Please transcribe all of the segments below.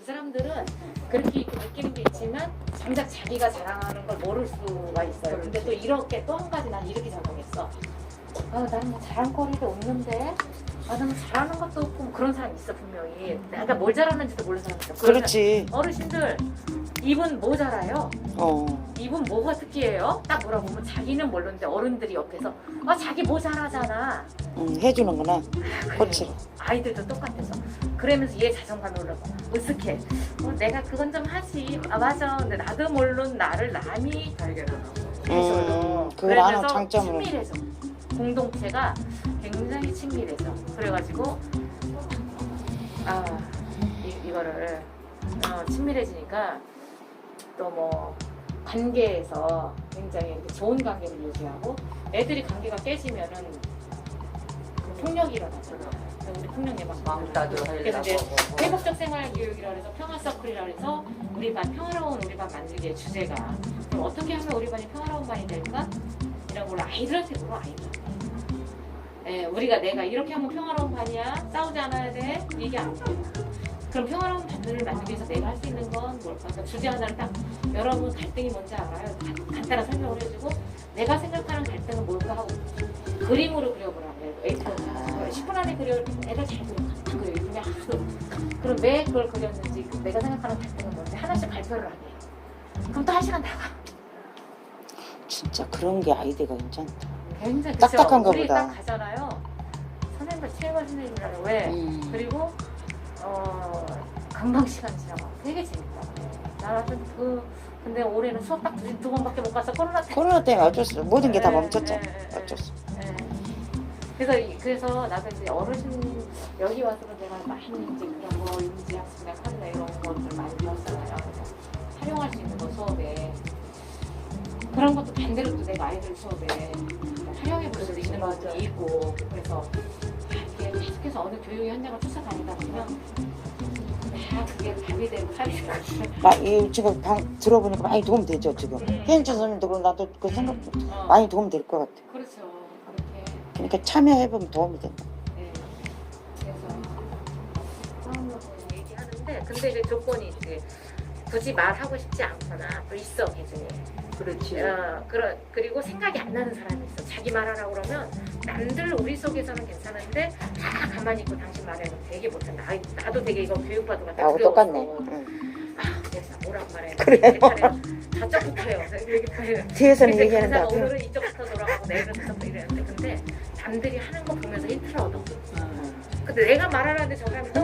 그 사람들은 그렇게 느끼는 게 있지만 정작 자기가 자랑하는 걸 모를 수가 있어요. 근데 또 이렇게 또 한 가지 난 이렇게 작동했어. 아, 나는 뭐 자랑거리도 없는데, 아, 나는 잘하는 것도 없고 뭐 그런 사람 있어 분명히. 내가 뭘 잘하는지도 모르는 사람 있어. 그러면 그렇지. 어르신들 이분 뭐 잘해요? 어. 이분 뭐가 특기예요? 딱 물어보면 자기는 모르는데 어른들이 옆에서 아 자기 뭐 잘하잖아. 응, 해주는구나. 코치를. 아이들도 똑같아서 그러면서 얘 자존감이 올라가 으쓱해 어, 내가 그건 좀 하지 아 맞아 근데 나도 모르는 나를 남이 발견하고 음, 그걸 아는 장점으로. 친밀해져 공동체가 굉장히 친밀해져 그래가지고 아 이, 이거를 어, 친밀해지니까 또뭐 관계에서 굉장히 이렇게 좋은 관계를 유지하고 애들이 관계가 깨지면은 그 폭력이 일어나잖아. 우리 폭력 예방 마음 그래서 이제 회복적 생활 교육이라 해서 평화 서클이라 해서 우리 반 평화로운 우리 반 만들기의 주제가 그럼 어떻게 하면 우리 반이 평화로운 반이 될까? 이런 걸 아이들한테 물어 아이들. 예, 우리가 내가 이렇게 하면 평화로운 반이야 싸우지 않아야 돼 이게 안 돼. 그럼 평화로운 반들을 만들기 위해서 내가 할 수 있는 건 뭘까? 그러니까 주제 하나를 딱 여러분 갈등이 뭔지 알아요? 간- 간단한 설명을 해주고 내가 생각하는 갈등은 뭘까 하고 그림으로 그려보라고 A4 10분 안에 그려 애들 잘 그려 그냥 하도 그럼 왜 그걸 그렸는지 그 내가 생각하는 갈등은 뭔지 하나씩 발표를 하게 그럼 또 한 시간 나가 진짜 그런 게 아이디가 괜찮다. 굉장히 딱딱한가 보다. 딱 가잖아요 선생님과 최고 선생님이라고 왜 음. 그리고 어 금방 시간 지나가 되게 재밌다 나 같은 그 근데 올해는 수업 딱 두 번밖에 못 가서 코로나 때문에 코로나 때문에 어쩔 수 없어. 모든 게 다 네, 멈췄잖아. 네, 네. 어쩔 수 없어. 예. 그래서 이- 그래서 나도 이제 어르신 여기 와서는 내가 많이 이제 그런 거 인지학습이나 카드나 이런 것들 많이 배웠잖아요. 그래서 활용할 수 있는 거 수업에 그런 것도 반대로 또 내가 아이들 수업에 활용해 볼수 있는. 부분이 있고 그래서 어느 교육의 현장을 쫓아다니다 보면 다 그게 답이 되고 살이 되고 마, 이, 지금 방, 들어보니까 많이 도움 되죠, 지금. 음. 현주 선생님도 그러고 나도 그 생각 어, 많이 도움 될 것 같아. 그렇죠. 그렇게 그러니까 참여해보면 도움이 된다. 네. 그래서 얘기하는데 근데 이제 조건이 있지. 굳이 말하고 싶지 않거나 기준이. 그렇지. 어, 그러, 그리고 생각이 안 나는 사람이 있어. 자기 말하라고 그러면 남들 우리 속에서는 괜찮은데 다 가만히 있고 당신 말해도 되게 못해. 나, 나도 되게 이거 교육받으면 다 나하고 두려웠어. 똑같네. 응. 아, 그래서 뭐라고 말해. 그래요? 다 쩍붙어요. 얘기해요. 뒤에서는 근데 얘기하는데 오늘은 이쪽부터 돌아가고 내일은 저쪽부터 이랬는데 근데 남들이 하는 거 보면서 힌트를 얻어. 근데 내가 말하라는데 저 사람이 또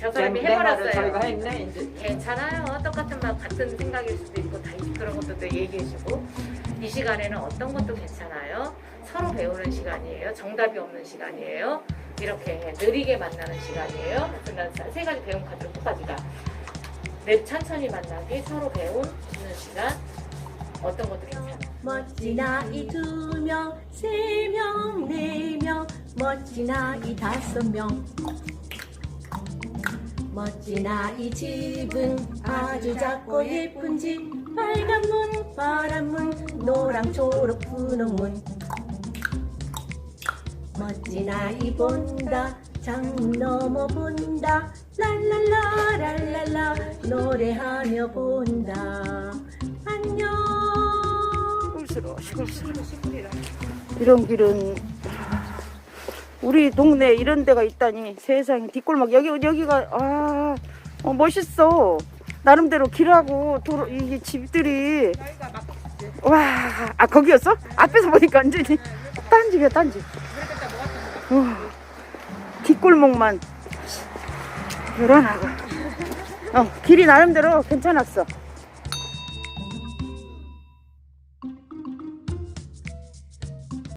저 사람이 해버렸어요. 저희가 했네 이제. 괜찮아요. 똑같은 말 같은 생각일 수도 있고 다 그런 것도 또 얘기해주고 이 시간에는 어떤 것도 괜찮아요. 서로 배우는 시간이에요. 정답이 없는 시간이에요. 이렇게 느리게 만나는 시간이에요. 그래서 난세 가지 배운 카드를 끝까지가 내 천천히 만나기, 서로 배우는 시간, 어떤 것도 괜찮아. 멋진 아이 두 명, 세 명, 네 명, 멋진 아이 다섯 명. 멋진 아이 집은 아주 작고 예쁜 집, 빨간 문, 파란 문, 노랑 초록 분홍 문. 멋진 아이 본다, 창문 넘어 본다, 랄랄라 랄랄라 노래하며 본다. 안녕. 시골스러워, 시골스러워. 이런 길은 우리 동네 이런 데가 있다니 세상에. 뒷골목. 여기 여기가 아 어, 멋있어. 나름대로 길하고 도로 이게 집들이. 와아 거기였어? 앞에서 보니까 완전히 딴 집이야 딴집 어, 뒷골목만. 요란하고 어 길이 나름대로 괜찮았어